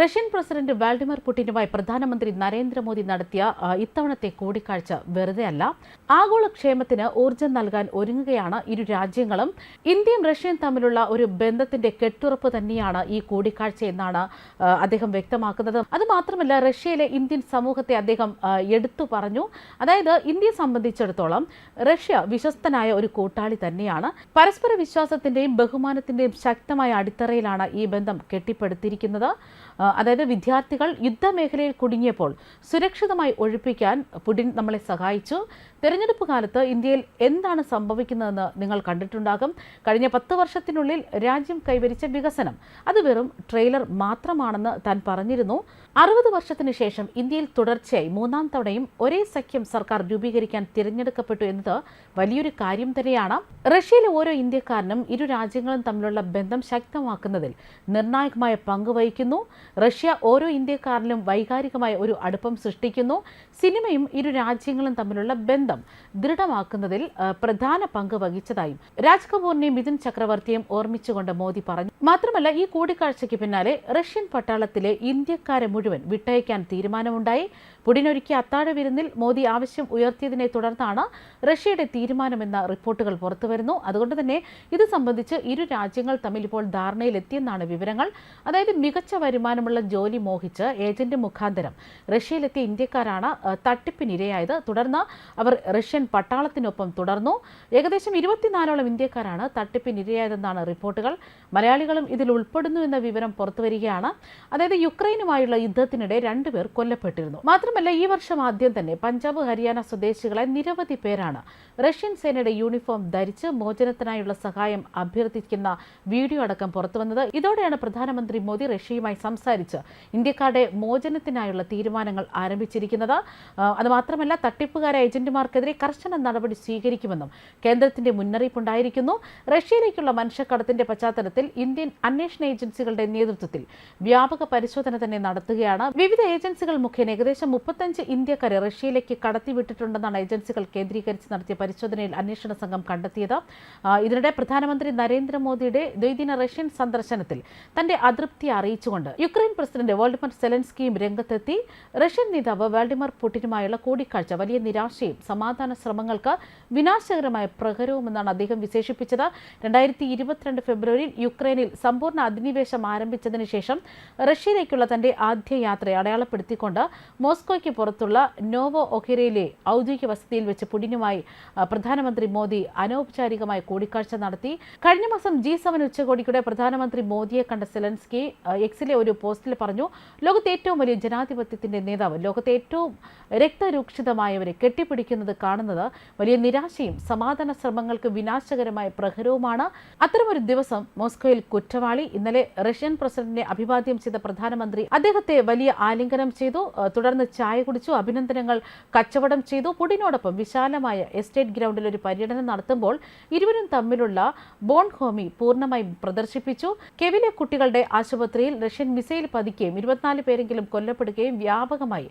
Russian president Vladimir പുടിനുമായി പ്രധാനമന്ത്രി നരേന്ദ്രമോദി നടത്തിയ ഇത്തവണത്തെ കൂടിക്കാഴ്ച വെറുതെയല്ല. ആഗോള ക്ഷേമത്തിന് ഊർജം നൽകാൻ ഒരുങ്ങുകയാണ് ഇരു രാജ്യങ്ങളും. ഇന്ത്യയും റഷ്യയും തമ്മിലുള്ള ഒരു ബന്ധത്തിന്റെ കെട്ടുറപ്പ് തന്നെയാണ് ഈ കൂടിക്കാഴ്ച എന്നാണ് അദ്ദേഹം വ്യക്തമാക്കുന്നത്. അതുമാത്രമല്ല റഷ്യയിലെ ഇന്ത്യൻ സമൂഹത്തെ അദ്ദേഹം എടുത്തു പറഞ്ഞു. അതായത് ഇന്ത്യയെ സംബന്ധിച്ചിടത്തോളം റഷ്യ വിശ്വസ്തനായ ഒരു കൂട്ടാളി തന്നെയാണ്. പരസ്പര വിശ്വാസത്തിന്റെയും ബഹുമാനത്തിന്റെയും ശക്തമായ അടിത്തറയിലാണ് ഈ ബന്ധം കെട്ടിപ്പടുത്തിരിക്കുന്നത്. അതായത് വിദ്യാർത്ഥികൾ യുദ്ധമേഖലയിൽ കുടുങ്ങിയപ്പോൾ സുരക്ഷിതമായി ഒഴിപ്പിക്കാൻ പുടിൻ നമ്മളെ സഹായിച്ചു. തെരഞ്ഞെടുപ്പ് കാലത്ത് ഇന്ത്യയിൽ എന്താണ് സംഭവിക്കുന്നതെന്ന് നിങ്ങൾ കണ്ടിട്ടുണ്ടാകും. കഴിഞ്ഞ പത്ത് വർഷത്തിനുള്ളിൽ രാജ്യം കൈവരിച്ച വികസനം അത് വെറും ട്രെയിലർ മാത്രമാണെന്ന് താൻ പറഞ്ഞിരുന്നു. അറുപത് വർഷത്തിന് ശേഷം ഇന്ത്യയിൽ തുടർച്ചയായി മൂന്നാം തവണയും ഒരേ സഖ്യം സർക്കാർ രൂപീകരിക്കാൻ തിരഞ്ഞെടുക്കപ്പെട്ടു എന്നത് വലിയൊരു കാര്യം തന്നെയാണ്. റഷ്യയിലെ ഓരോ ഇന്ത്യക്കാരനും ഇരു രാജ്യങ്ങളും തമ്മിലുള്ള ബന്ധം ശക്തമാക്കുന്നതിൽ നിർണായകമായ പങ്ക് വഹിക്കുന്നു. റഷ്യ ഓരോ ഇന്ത്യക്കാരനും വൈകാരികമായ ഒരു അടുപ്പം സൃഷ്ടിക്കുന്നു. സിനിമയും ഇരു രാജ്യങ്ങളും തമ്മിലുള്ള ബന്ധം ദൃഢമാക്കുന്നതിൽ ആ, പ്രധാന പങ്ക് വഹിച്ചതായും രാജ് മിഥുൻ ചക്രവർത്തിയും ഓർമ്മിച്ചുകൊണ്ട് മോദി പറഞ്ഞു. മാത്രമല്ല ഈ കൂടിക്കാഴ്ചയ്ക്ക് പിന്നാലെ റഷ്യൻ പട്ടാളത്തിലെ ഇന്ത്യക്കാരെ മുഴുവൻ വിട്ടയക്കാൻ തീരുമാനമുണ്ടായി. പുടിനൊരുക്കിയ അത്താഴ വിരുന്നിൽ മോദി ആവശ്യം ഉയർത്തിയതിനെ തുടർന്നാണ് റഷ്യയുടെ തീരുമാനമെന്ന റിപ്പോർട്ടുകൾ പുറത്തുവരുന്നു. അതുകൊണ്ട് തന്നെ ഇത് സംബന്ധിച്ച് ഇരു രാജ്യങ്ങൾ തമ്മിൽ ഇപ്പോൾ ധാരണയിലെത്തിയെന്നാണ് വിവരങ്ങൾ. അതായത് മികച്ച വരുമാനമുള്ള ജോലി മോഹിച്ച് ഏജന്റ് മുഖാന്തരം റഷ്യയിലെത്തിയ ഇന്ത്യക്കാരാണ് തട്ടിപ്പിനിരയായത്. തുടർന്ന് അവർ റഷ്യൻ പട്ടാളത്തിനൊപ്പം തുടർന്നു. ഏകദേശം ഇരുപത്തിനാലോളം ഇന്ത്യക്കാരാണ് തട്ടിപ്പിനിരയായതെന്നാണ് റിപ്പോർട്ടുകൾ. മലയാളികളും ഇതിൽ ഉൾപ്പെടുന്നു എന്ന വിവരം പുറത്തുവരികയാണ് അതായത് യുക്രൈനുമായുള്ള യുദ്ധത്തിനിടെ രണ്ടുപേർ കൊല്ലപ്പെട്ടിരുന്നു. മാത്രമല്ല ഈ വർഷം ആദ്യം തന്നെ പഞ്ചാബ് ഹരിയാന സ്വദേശികളെ നിരവധി പേരാണ് റഷ്യൻ സേനയുടെ യൂണിഫോം ധരിച്ച് മോചനത്തിനായുള്ള സഹായം അഭ്യർത്ഥിക്കുന്ന വീഡിയോ അടക്കം പുറത്തുവന്നത് ഇതോടെയാണ് പ്രധാനമന്ത്രി മോദി റഷ്യയുമായി സംസാരിച്ച് ഇന്ത്യക്കാരുടെ മോചനത്തിനായുള്ള തീരുമാനങ്ങൾ ആരംഭിച്ചിരിക്കുന്നത്. അതുമാത്രമല്ല തട്ടിപ്പുകാര ഏജന്റുമാർക്കെതിരെ കർശന നടപടി സ്വീകരിക്കുമെന്നും കേന്ദ്രത്തിന്റെ മുന്നറിയിപ്പുണ്ടായിരിക്കുന്നു. റഷ്യയിലേക്കുള്ള മനുഷ്യക്കടത്തിന്റെ പശ്ചാത്തലത്തിൽ ഇന്ത്യൻ അന്വേഷണ ഏജൻസികളുടെ നേതൃത്വത്തിൽ വ്യാപക പരിശോധന തന്നെ നടത്തുകയാണ്. വിവിധ ഏജൻസികൾ മുഖേന ഏകദേശം മുപ്പത്തഞ്ച് ഇന്ത്യക്കാരെ റഷ്യയിലേക്ക് കടത്തിവിട്ടിട്ടുണ്ടെന്നാണ് ഏജൻസികൾ കേന്ദ്രീകരിച്ച് നടത്തിയ പരിശോധനയിൽ അന്വേഷണ സംഘം കണ്ടെത്തിയത്. ഇതിനിടെ പ്രധാനമന്ത്രി നരേന്ദ്രമോദിയുടെ ദ്വൈദിന റഷ്യൻ സന്ദർശനത്തിൽ തന്റെ അതൃപ്തി അറിയിച്ചുകൊണ്ട് യുക്രൈൻ പ്രസിഡന്റ് വോൾഡിമർ സെലൻസ്കിയും രംഗത്തെത്തി. റഷ്യൻ നേതാവ് വാൾഡിമർ പുടിനുമായുള്ള കൂടിക്കാഴ്ച വലിയ നിരാശയും സമാധാന ശ്രമങ്ങൾക്ക് വിനാശകരമായ പ്രഹരവുമെന്നാണ് അദ്ദേഹം വിശേഷിപ്പിച്ചത്. രണ്ടായിരത്തി ഇരുപത്തിരണ്ട് ഫെബ്രുവരിയിൽ യുക്രൈനിൽ സമ്പൂർണ അധിനിവേശം ആരംഭിച്ചതിന് ശേഷം റഷ്യയിലേക്കുള്ള തന്റെ ആദ്യ യാത്രയെ അടയാളപ്പെടുത്തിക്കൊണ്ട് മോസ്കോയ്ക്ക് പുറത്തുള്ള നോവോ ഒഹിരയിലെ ഔദ്യോഗിക വസതിയിൽ വെച്ച് പുടിനുമായി പ്രധാനമന്ത്രി മോദി അനൗപചാരികമായി കൂടിക്കാഴ്ച നടത്തി. കഴിഞ്ഞ മാസം ജി സെവൻ ഉച്ചകോടിക്കിടെ പ്രധാനമന്ത്രി മോദിയെ കണ്ട സെലൻസ്കി എക്സിലെ ഒരു പോസ്റ്റിൽ പറഞ്ഞു ലോകത്തെ ഏറ്റവും വലിയ ജനാധിപത്യത്തിന്റെ നേതാവ് ലോകത്തെ ഏറ്റവും രക്തരൂക്ഷിതമായവരെ കെട്ടിപ്പിടിക്കുന്നത് കാണുന്നത് വലിയ നിരാശയും സമാധാന ശ്രമങ്ങൾക്ക് വിനാശകരമായ പ്രഹരവുമാണ്. അത്തരമൊരു ദിവസം മോസ്കോയിൽ കുറ്റവാളി. ഇന്നലെ റഷ്യൻ പ്രസിഡന്റിനെ അഭിവാദ്യം ചെയ്ത പ്രധാനമന്ത്രി അദ്ദേഹത്തെ വലിയ ആലിംഗനം ചെയ്തു തുടർന്ന് ചായ കുടിച്ചു അഭിനന്ദനങ്ങൾ കച്ചവടം ചെയ്തു. പുടിനോടൊപ്പം വിശാലമായ എസ്റ്റേറ്റ് ഗ്രൗണ്ടിൽ ഒരു പര്യടനം നടത്തുമ്പോൾ ഇരുവരും തമ്മിലുള്ള ബോൺ ഹോമി പൂർണമായി പ്രദർശിപ്പിച്ചു. കെവിലെ കുട്ടികളുടെ ആശുപത്രിയിൽ റഷ്യൻ മിസൈൽ പതിക്കുകയും ഇരുപത്തിനാല് പേരെങ്കിലും കൊല്ലപ്പെടുകയും വ്യാപകമായി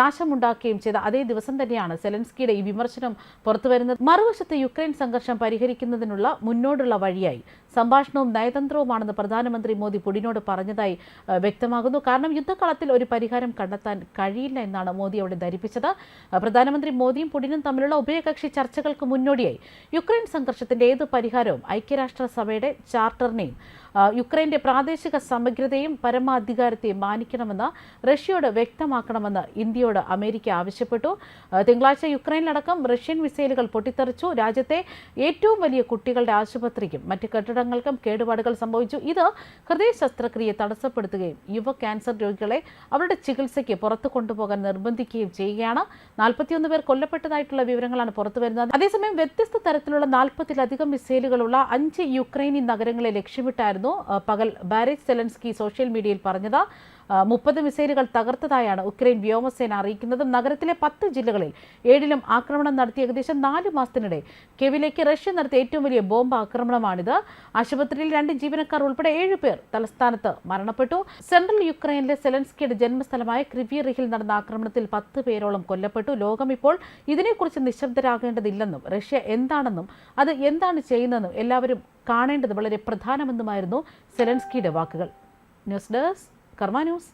നാശമുണ്ടാക്കുകയും ചെയ്ത അതേ ദിവസം തന്നെയാണ് സെലൻസ്കിയുടെ ഈ വിമർശനം പുറത്തുവരുന്നത്. മറുവശത്ത് യുക്രൈൻ സംഘർഷം പരിഹരിക്കുന്നതിനുള്ള മുന്നോട്ടുള്ള വഴിയായി സംഭാഷണവും നയതന്ത്രവുമാണെന്ന് പ്രധാനമന്ത്രി മോദി പുടിനോട് പറഞ്ഞതായി വ്യക്തമാകുന്നു. കാരണം യുദ്ധകളത്തിൽ ഒരു പരിഹാരം കണ്ടെത്താൻ കഴിയില്ല എന്നാണ് മോദി അവിടെ ധരിപ്പിച്ചത്. പ്രധാനമന്ത്രി മോദിയും പുടിനും തമ്മിലുള്ള ഉഭയകക്ഷി ചർച്ചകൾക്ക് മുന്നോടിയായി. യുക്രൈൻ സംഘർഷത്തിന്റെ ഏത് പരിഹാരവും ഐക്യരാഷ്ട്ര സഭയുടെ ചാർട്ടറിനെയും ആ, യുക്രൈന്റെ പ്രാദേശിക സമഗ്രതയും പരമാധികാരത്തെയും മാനിക്കണമെന്ന് റഷ്യയോട് വ്യക്തമാക്കണമെന്ന് ഇന്ത്യയോട് അമേരിക്ക ആവശ്യപ്പെട്ടു. തിങ്കളാഴ്ച യുക്രൈനിലടക്കം റഷ്യൻ മിസൈലുകൾ പൊട്ടിത്തെറിച്ചു. രാജ്യത്തെ ഏറ്റവും വലിയ കുട്ടികളുടെ ആശുപത്രിക്കും മറ്റ് കെട്ടിടങ്ങൾക്കും കേടുപാടുകൾ സംഭവിച്ചു. ഇത് ഹൃദയ ശസ്ത്രക്രിയയെ തടസ്സപ്പെടുത്തുകയും യുവ ക്യാൻസർ രോഗികളെ അവരുടെ ചികിത്സയ്ക്ക് പുറത്തു കൊണ്ടുപോകാൻ നിർബന്ധിക്കുകയും ചെയ്യുകയാണ്. നാൽപ്പത്തിയൊന്ന് പേർ കൊല്ലപ്പെട്ടതായിട്ടുള്ള വിവരങ്ങളാണ് പുറത്തു വരുന്നത്. അതേസമയം വ്യത്യസ്ത തരത്തിലുള്ള നാൽപ്പത്തിലധികം മിസൈലുകളുള്ള അഞ്ച് യുക്രൈനി നഗരങ്ങളെ ലക്ഷ്യമിട്ടായിരുന്നു ആ, പകൽ ബാരിസ് സെലൻസ്കി സോഷ്യൽ മീഡിയയിൽ പറഞ്ഞത്. മുപ്പത് മിസൈലുകൾ തകർത്തതായാണ് ഉക്രൈൻ വ്യോമസേന അറിയിക്കുന്നത്. നഗരത്തിലെ പത്ത് ജില്ലകളിൽ ഏഴിലും ആക്രമണം നടത്തി ഏകദേശം നാല് മാസത്തിനിടെ കെവിലേക്ക് റഷ്യ നടത്തിയ ഏറ്റവും വലിയ ബോംബ് ആക്രമണമാണിത്. ആശുപത്രിയിൽ രണ്ട് ജീവനക്കാർ ഉൾപ്പെടെ ഏഴ് പേർ തലസ്ഥാനത്ത് മരണപ്പെട്ടു. സെൻട്രൽ യുക്രൈനിലെ സെലൻസ്കിയുടെ ജന്മസ്ഥലമായ ക്രിവിയറിഹിൽ നടന്ന ആക്രമണത്തിൽ പത്ത് പേരോളം കൊല്ലപ്പെട്ടു. ലോകം ഇപ്പോൾ ഇതിനെക്കുറിച്ച് നിശബ്ദരാകേണ്ടതില്ലെന്നും റഷ്യ എന്താണെന്നും അത് എന്താണ് ചെയ്യുന്നതെന്നും എല്ലാവരും കാണേണ്ടത് വളരെ പ്രധാനമെന്നുമായിരുന്നു സെലൻസ്കിയുടെ വാക്കുകൾ. ന്യൂസ് ഡെസ്ക് കർമ്മ ന്യൂസ്